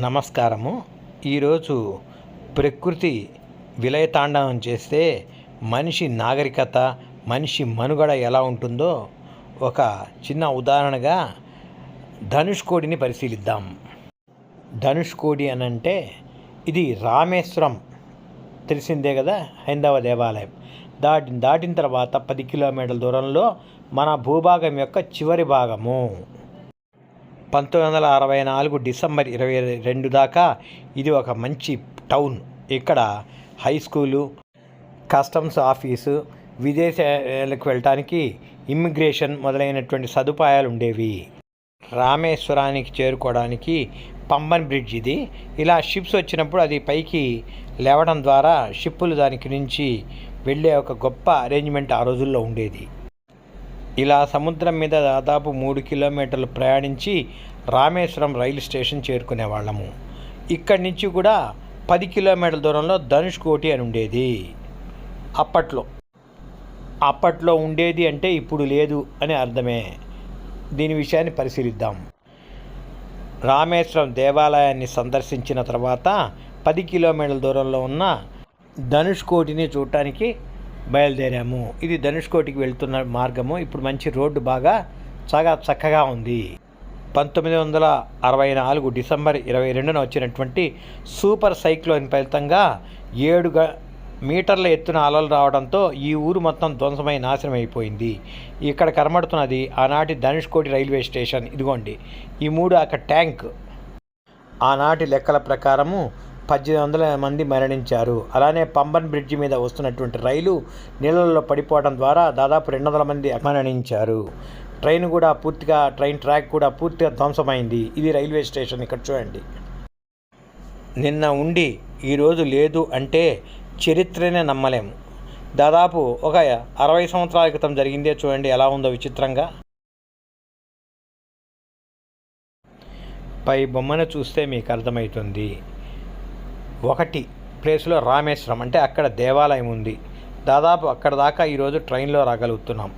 నమస్కారము. ఈరోజు ప్రకృతి విలయతాండవం చేస్తే మనిషి నాగరికత మనిషి మనుగడ ఎలా ఉంటుందో ఒక చిన్న ఉదాహరణగా ధనుష్కోడిని పరిశీలిద్దాం. ధనుష్కోడి అని అంటే ఇది రామేశ్వరం. తెలిసిందే కదా? హైందవ దేవాలయం. దాటి దాటిన తర్వాత పది కిలోమీటర్ల దూరంలో మన భూభాగం యొక్క చివరి భాగము. పంతొమ్మిది వందల అరవై నాలుగు డిసెంబర్ ఇరవై రెండు దాకా ఇది ఒక మంచి టౌన్. ఇక్కడ హై స్కూలు కస్టమ్స్ ఆఫీసు విదేశాలకు వెళ్ళటానికి ఇమ్మిగ్రేషన్ మొదలైనటువంటి సదుపాయాలు ఉండేవి. రామేశ్వరానికి చేరుకోవడానికి పంబన్ బ్రిడ్జ్ ఇది. ఇలా షిప్స్ వచ్చినప్పుడు అది పైకి లేవడం ద్వారా షిప్పులు దానికి నుంచి వెళ్ళే ఒక గొప్ప అరేంజ్మెంట్ ఆ రోజుల్లో ఉండేది. ఇలా సముద్రం మీద దాదాపు మూడు కిలోమీటర్లు ప్రయాణించి రామేశ్వరం రైలు స్టేషన్ చేరుకునే వాళ్ళము ఇక్కడి నుంచి కూడా పది కిలోమీటర్ల దూరంలో ధనుష్కోటి అని ఉండేది. అప్పట్లో. అప్పట్లో ఉండేది అంటే ఇప్పుడు లేదు అని అర్థమే. దీని విషయాన్ని పరిశీలిద్దాం. రామేశ్వరం దేవాలయాన్ని సందర్శించిన తర్వాత పది కిలోమీటర్ల దూరంలో ఉన్న ధనుష్కోటిని చూడటానికి బయలుదేరాము. ఇది ధనుష్కోటికి వెళ్తున్న మార్గము. ఇప్పుడు మంచి రోడ్డు బాగా చాలా చక్కగా ఉంది. పంతొమ్మిది వందల అరవై నాలుగు డిసెంబర్ ఇరవై రెండున వచ్చినటువంటి సూపర్ సైక్లోన్ ఫలితంగా ఏడు మీటర్ల ఎత్తున అలలు రావడంతో ఈ ఊరు మొత్తం ధ్వంసమై నాశనం అయిపోయింది. ఇక్కడ కనబడుతున్నది ఆనాటి ధనుష్కోటి రైల్వే స్టేషన్. ఇదిగోండి ఈ మూడు అక్కడ ట్యాంక్. ఆనాటి లెక్కల ప్రకారము పద్దెనిమిది వందల మంది మరణించారు. అలానే పంబన్ బ్రిడ్జి మీద వస్తున్నటువంటి రైలు నీళ్ళల్లో పడిపోవడం ద్వారా దాదాపు రెండు వందల మంది మరణించారు. ట్రైన్ కూడా పూర్తిగా ట్రైన్ ట్రాక్ కూడా పూర్తిగా ధ్వంసమైంది. ఇది రైల్వే స్టేషన్ ఇక్కడ చూడండి. నిన్న ఉండి ఈరోజు లేదు అంటే చరిత్రనే నమ్మలేము. దాదాపు ఒక అరవై సంవత్సరాల క్రితం జరిగిందే చూడండి ఎలా ఉందో విచిత్రంగా. పై బొమ్మను చూస్తే మీకు అర్థమవుతుంది. ఒకటి ప్లేస్లో రామేశ్వరం. అంటే అక్కడ దేవాలయం ఉంది. దాదాపు అక్కడ దాకా ఈరోజు ట్రైన్లో రాగలుగుతున్నాం.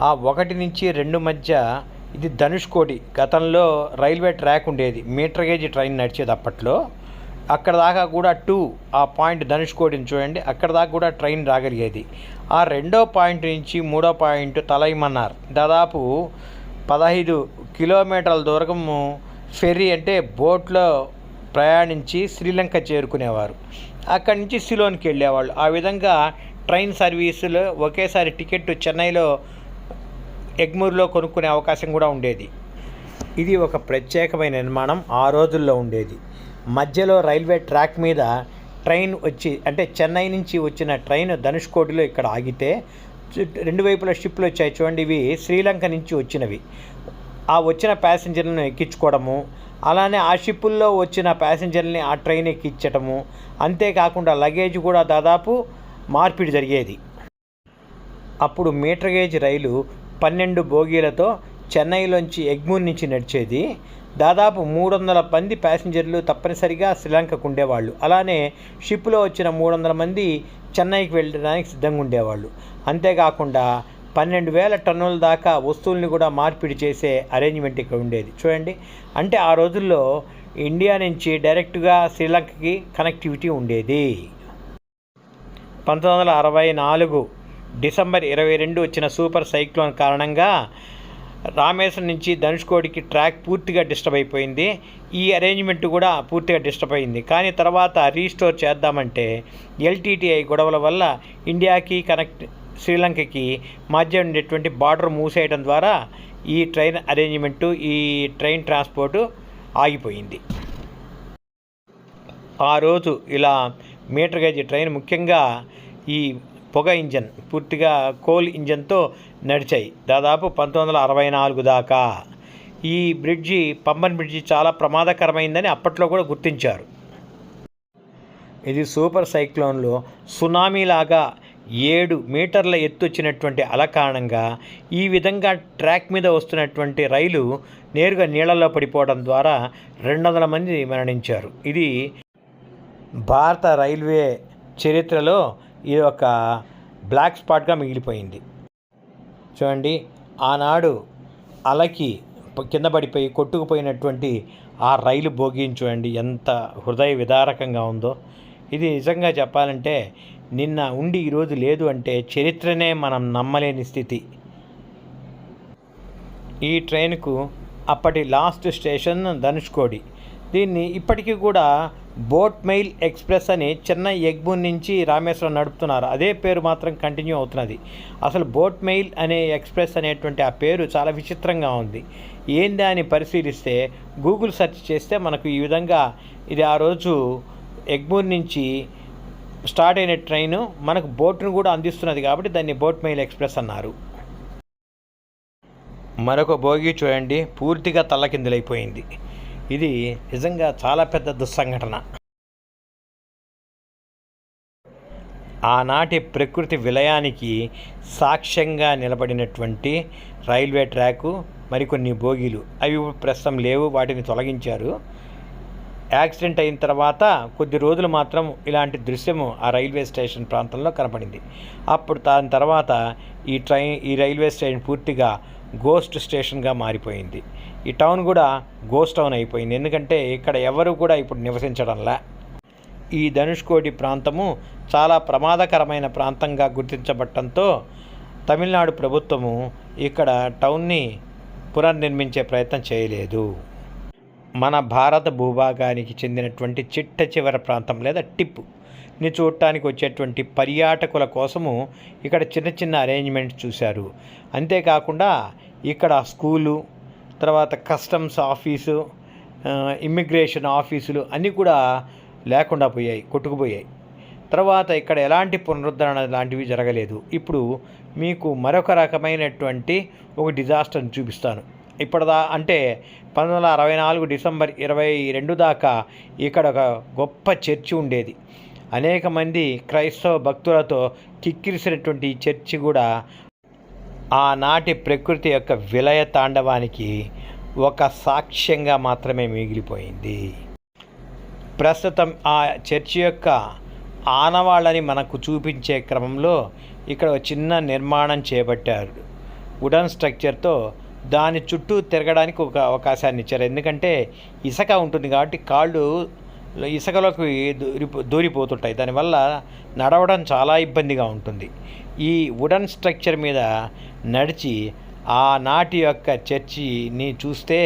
ఆ ఒకటి నుంచి రెండు మధ్య ఇది ధనుష్కోటి గతంలో రైల్వే ట్రాక్ ఉండేది. మీటర్ గేజ్ ట్రైన్ నడిచేది అప్పట్లో. అక్కడ దాకా కూడా టూ ఆ పాయింట్ ధనుష్కోటిని చూడండి అక్కడ దాకా కూడా ట్రైన్ రాగలిగేది. ఆ రెండో పాయింట్ నుంచి మూడో పాయింట్ తలైమన్నారు. దాదాపు పదహైదు కిలోమీటర్ల దూరము ఫెర్రీ అంటే బోట్లో ప్రయాణించి శ్రీలంక చేరుకునేవారు. అక్కడి నుంచి సిలోన్కి వెళ్ళేవాళ్ళు. ఆ విధంగా ట్రైన్ సర్వీసులు ఒకేసారి టికెట్ చెన్నైలో ఎగ్మూర్లో కొనుక్కునే అవకాశం కూడా ఉండేది. ఇది ఒక ప్రత్యేకమైన నిర్మాణం ఆ రోజుల్లో ఉండేది. మధ్యలో రైల్వే ట్రాక్ మీద ట్రైన్ వచ్చి అంటే చెన్నై నుంచి వచ్చిన ట్రైన్ ధనుష్కోటిలో ఇక్కడ ఆగితే రెండు వైపుల షిప్లు వచ్చాయి చూడండి ఇవి శ్రీలంక నుంచి వచ్చినవి. ఆ వచ్చిన ప్యాసింజర్లను ఎక్కించుకోవడము అలానే ఆ షిప్పుల్లో వచ్చిన ప్యాసింజర్ని ఆ ట్రైన్ ఎక్కించటము. అంతేకాకుండా లగేజ్ కూడా దాదాపు మార్పిడి జరిగేది. అప్పుడు మీటర్ గేజ్ రైలు పన్నెండు బోగీలతో చెన్నైలోంచి ఎగ్మూర్ నుంచి నడిచేది. దాదాపు మూడు వందల మంది ప్యాసింజర్లు తప్పనిసరిగా శ్రీలంకకు ఉండేవాళ్ళు. అలానే షిప్లో వచ్చిన మూడు వందల మంది చెన్నైకి వెళ్ళడానికి సిద్ధంగా ఉండేవాళ్ళు. అంతేకాకుండా పన్నెండు వేల టన్నుల దాకా వస్తువుల్ని కూడా మార్పిడి చేసే అరేంజ్మెంట్ ఇక్కడ ఉండేది. చూడండి అంటే ఆ రోజుల్లో ఇండియా నుంచి డైరెక్ట్గా శ్రీలంకకి కనెక్టివిటీ ఉండేది. పంతొమ్మిది వందల అరవై నాలుగు డిసెంబర్ ఇరవై రెండు వచ్చిన సూపర్ సైక్లోన్ కారణంగా రామేశ్వరం నుంచి ధనుష్కోడికి ట్రాక్ పూర్తిగా డిస్టర్బ్ అయిపోయింది. ఈ అరేంజ్మెంట్ కూడా పూర్తిగా డిస్టర్బ్ అయింది. కానీ తర్వాత రీస్టోర్ చేద్దామంటే ఎల్టీటీఐ గొడవల వల్ల ఇండియాకి కనెక్ట్ శ్రీలంకకి మధ్య ఉండేటువంటి బార్డర్ మూసేయడం ద్వారా ఈ ట్రైన్ అరేంజ్మెంటు ఈ ట్రైన్ ట్రాన్స్పోర్టు ఆగిపోయింది. ఆ రోజు ఇలా మీటర్ గేజ్ ట్రైన్ ముఖ్యంగా ఈ పొగ ఇంజన్ పూర్తిగా కోల్ ఇంజన్తో నడిచాయి. దాదాపు పంతొమ్మిది వందల అరవై నాలుగు దాకా. ఈ బ్రిడ్జి పంబన్ బ్రిడ్జి చాలా ప్రమాదకరమైందని అప్పట్లో కూడా గుర్తించారు. ఇది సూపర్ సైక్లోన్లో సునామీలాగా ఏడు మీటర్ల ఎత్తు వచ్చినటువంటి అల కారణంగా ఈ విధంగా ట్రాక్ మీద వస్తున్నటువంటి రైలు నేరుగా నీళ్ళలో పడిపోవడం ద్వారా రెండు వందల మంది మరణించారు. ఇది భారత రైల్వే చరిత్రలో ఇది ఒక బ్లాక్ స్పాట్గా మిగిలిపోయింది. చూడండి ఆనాడు అలకి కింద పడిపోయి కొట్టుకుపోయినటువంటి ఆ రైలు బోగిని చూడండి ఎంత హృదయ విదారకంగా ఉందో. ఇది నిజంగా చెప్పాలంటే నిన్న ఉండి ఈరోజు లేదు అంటే చరిత్రనే మనం నమ్మలేని స్థితి. ఈ ట్రైన్కు అప్పటి లాస్ట్ స్టేషన్ ధనుష్కోడి దీన్ని ఇప్పటికీ కూడా బోట్ మెయిల్ ఎక్స్ప్రెస్ అని చిన్న ఎగ్బూన్ నుంచి రామేశ్వరం నడుపుతున్నారు. అదే పేరు మాత్రం కంటిన్యూ అవుతున్నది. అసలు బోట్ మెయిల్ అనే ఎక్స్ప్రెస్ అనేటువంటి ఆ పేరు చాలా విచిత్రంగా ఉంది. ఏంది అని పరిశీలిస్తే గూగుల్ సెర్చ్ చేస్తే మనకు ఈ విధంగా ఇది ఆ రోజు ఎగ్బూన్ నుంచి స్టార్ట్ అయిన ట్రైను మనకు బోట్ను కూడా అందిస్తున్నది కాబట్టి దాన్ని బోట్ మెయిల్ ఎక్స్ప్రెస్ అన్నారు. మరొక భోగి చూడండి పూర్తిగా తల్లకిందులైపోయింది ఇది నిజంగా చాలా పెద్ద దుస్సంఘటన. ఆనాటి ప్రకృతి విలయానికి సాక్ష్యంగా నిలబడినటువంటి రైల్వే ట్రాకు మరికొన్ని బోగీలు. అవి ప్రస్తుతం లేవు వాటిని తొలగించారు. యాక్సిడెంట్ అయిన తర్వాత కొద్ది రోజులు మాత్రం ఇలాంటి దృశ్యము ఆ రైల్వే స్టేషన్ ప్రాంతంలో కనపడింది అప్పుడు దాని తర్వాత ఈ ట్రైన్ ఈ రైల్వే స్టేషన్ పూర్తిగా గోస్ట్ స్టేషన్గా మారిపోయింది. ఈ టౌన్ కూడా గోస్ట్ టౌన్ అయిపోయింది. ఎందుకంటే ఇక్కడ ఎవరు కూడా ఇప్పుడు నివసించడంలా. ఈ ధనుష్కోడి ప్రాంతము చాలా ప్రమాదకరమైన ప్రాంతంగా గుర్తించబడటంతో తమిళనాడు ప్రభుత్వము ఇక్కడ టౌన్ని పునర్నిర్మించే ప్రయత్నం చేయలేదు. మన భారత భూభాగానికి చెందినటువంటి చిట్ట చివర ప్రాంతం లేదా టిప్పు. ని చూడటానికి వచ్చేటువంటి పర్యాటకుల కోసము ఇక్కడ చిన్న చిన్న అరేంజ్మెంట్స్ చూశారు. అంతేకాకుండా ఇక్కడ స్కూలు తర్వాత కస్టమ్స్ ఆఫీసు ఇమ్మిగ్రేషన్ ఆఫీసులు అన్నీ కూడా లేకుండా పోయాయి కొట్టుకుపోయాయి. తర్వాత ఇక్కడ ఎలాంటి పునరుద్ధరణ లాంటివి జరగలేదు. ఇప్పుడు మీకు మరొక రకమైనటువంటి ఒక డిజాస్టర్ని చూపిస్తాను. ఇప్పటిదా అంటే పంతొమ్మిది వందల అరవై నాలుగు డిసెంబర్ ఇరవై రెండు దాకా ఇక్కడ ఒక గొప్ప చర్చి ఉండేది. అనేక మంది క్రైస్తవ భక్తులతో కిక్కిరిసినటువంటి ఈ చర్చి కూడా ఆనాటి ప్రకృతి యొక్క విలయ తాండవానికి ఒక సాక్ష్యంగా మాత్రమే మిగిలిపోయింది. ప్రస్తుతం ఆ చర్చి యొక్క ఆనవాళ్ళని మనకు చూపించే క్రమంలో ఇక్కడ ఒక చిన్న నిర్మాణం చేపట్టారు. వుడన్ స్ట్రక్చర్తో దాని చుట్టూ తిరగడానికి ఒక అవకాశాన్ని ఇచ్చారు. ఎందుకంటే ఇసుక ఉంటుంది కాబట్టి కాళ్ళు ఇసుకలోకి దూరి దూరిపోతుంటాయి. దానివల్ల నడవడం చాలా ఇబ్బందిగా ఉంటుంది. ఈ వుడన్ స్ట్రక్చర్ మీద నడిచి ఆనాటి యొక్క చర్చిని చూస్తే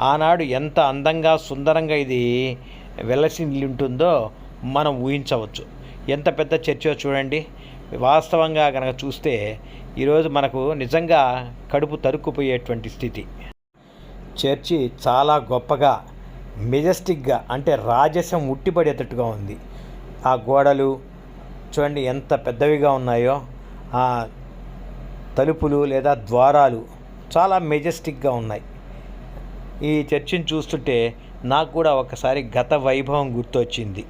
ఆనాడు ఎంత అందంగా సుందరంగా ఇది వెలసి ఉంటుందో మనం ఊహించవచ్చు. ఎంత పెద్ద చర్చో చూడండి. వాస్తవంగా కనుక చూస్తే ఈరోజు మనకు నిజంగా కడుపు తరుక్కుపోయేటువంటి స్థితి. చర్చి చాలా గొప్పగా మెజెస్టిక్గా అంటే రాజసం ఉట్టిపడేటట్టుగా ఉంది. ఆ గోడలు చూడండి ఎంత పెద్దవిగా ఉన్నాయో ఆ తలుపులు లేదా ద్వారాలు చాలా మెజెస్టిక్గా ఉన్నాయి. ఈ చర్చిని చూస్తుంటే నాకు కూడా ఒకసారి గత వైభవం గుర్తొచ్చింది.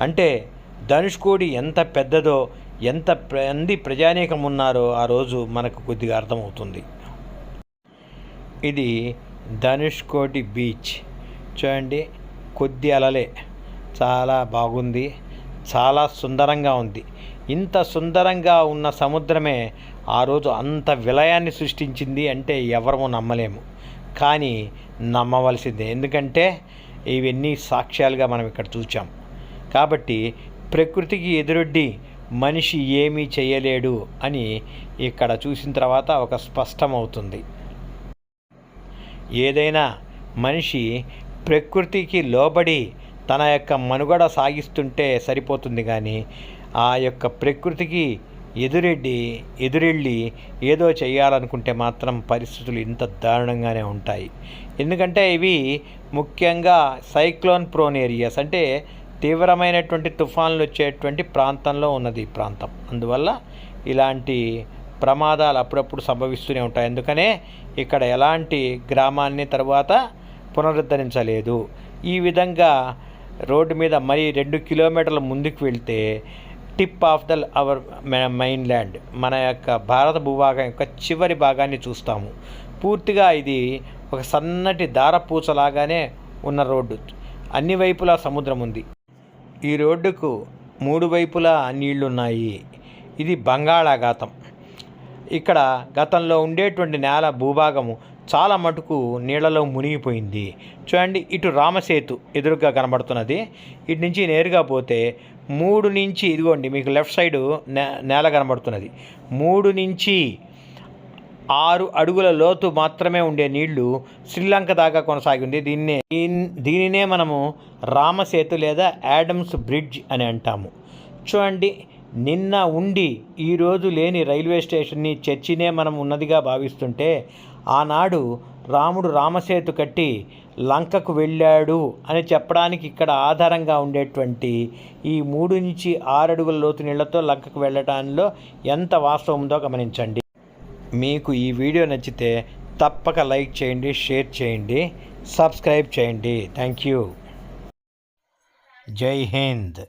అంటే ధనుష్కోడి ఎంత పెద్దదో ఎంత మంది ప్రజానీకం ఉన్నారో ఆ రోజు మనకు కొద్దిగా అర్థమవుతుంది. ఇది ధనుష్కోటి బీచ్. చూడండి కొద్ది అలలే. చాలా బాగుంది. చాలా సుందరంగా ఉంది. ఇంత సుందరంగా ఉన్న సముద్రమే ఆ రోజు అంత విలయాన్ని సృష్టించింది అంటే ఎవరము నమ్మలేము. కానీ నమ్మవలసిందే. ఎందుకంటే ఇవన్నీ సాక్ష్యాలుగా మనం ఇక్కడ చూచాం. కాబట్టి ప్రకృతికి ఎదురొడ్డి మనిషి ఏమీ చేయలేడు అని ఇక్కడ చూసిన తర్వాత ఒక స్పష్టమవుతుంది. ఏదైనా మనిషి ప్రకృతికి లోబడి తన యొక్క మనుగడ సాగిస్తుంటే సరిపోతుంది కానీ ఆ యొక్క ప్రకృతికి ఎదురెడ్డి ఎదురెళ్ళి ఏదో చేయాలనుకుంటే మాత్రం పరిస్థితులు ఇంత దారుణంగానే ఉంటాయి. ఎందుకంటే ఇవి ముఖ్యంగా సైక్లోన్ ప్రోన్ ఏరియాస్ అంటే తీవ్రమైనటువంటి తుఫాన్లు వచ్చేటువంటి ప్రాంతంలో ఉన్నది ఈ ప్రాంతం. అందువల్ల ఇలాంటి ప్రమాదాలు అప్పుడప్పుడు సంభవిస్తూనే ఉంటాయి. ఎందుకనే ఇక్కడ ఎలాంటి గ్రామాన్ని తర్వాత పునరుద్ధరించలేదు. ఈ విధంగా రోడ్డు మీద మరి రెండు కిలోమీటర్ల ముందుకు వెళ్తే tip of the our mainland మన యొక్క భారత భూభాగం యొక్క చివరి భాగాన్ని చూస్తాము. పూర్తిగా ఇది ఒక సన్నటి దారపూసలాగానే ఉన్న రోడ్డు. అన్ని వైపులా సముద్రం ఉంది. ఈ రోడ్డుకు మూడు వైపులా నీళ్ళున్నాయి. ఇది బంగాళాఘాతం. ఇక్కడ గతంలో ఉండేటువంటి నేల భూభాగము చాలా మటుకు నీళ్ళలో మునిగిపోయింది. చూడండి ఇటు రామసేతు ఎదురుగా కనబడుతున్నది. ఇటు నుంచి నేరుగా పోతే మూడు నుంచి ఇదిగోండి మీకు లెఫ్ట్ సైడు నే నేల కనబడుతున్నది. మూడు నుంచి ఆరు అడుగుల లోతు మాత్రమే ఉండే నీళ్ళు శ్రీలంక దాకా కొనసాగింది. దీన్నే దీనినే మనము రామసేతు లేదా యాడమ్స్ బ్రిడ్జ్ అని అంటాము. చూడండి నిన్న ఉండి ఈరోజు లేని రైల్వే స్టేషన్ని చర్చినే మనం ఉన్నదిగా భావిస్తుంటే ఆనాడు రాముడు రామసేతు కట్టి లంకకు వెళ్ళాడు అని చెప్పడానికి ఇక్కడ ఆధారంగా ఉండేటువంటి ఈ మూడు నుంచి ఆరు అడుగుల లోతు నీళ్ళతో లంకకు వెళ్ళటానిలో ఎంత వాస్తవం ఉందో గమనించండి. మీకు ఈ వీడియో నచ్చితే తప్పక లైక్ చేయండి షేర్ చేయండి సబ్స్క్రైబ్ చేయండి. Thank you. జై హింద్.